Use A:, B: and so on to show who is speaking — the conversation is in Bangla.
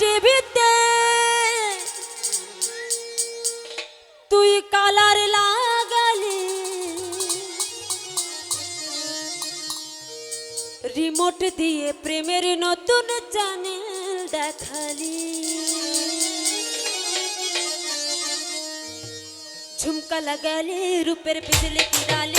A: টিভিতে। তুই কালার লাগালি। রিমোট দিয়ে প্রেমের নতুন চ্যানেল দেখালি। ঝুমকা লাগালে রূপের বিজলি কিরালে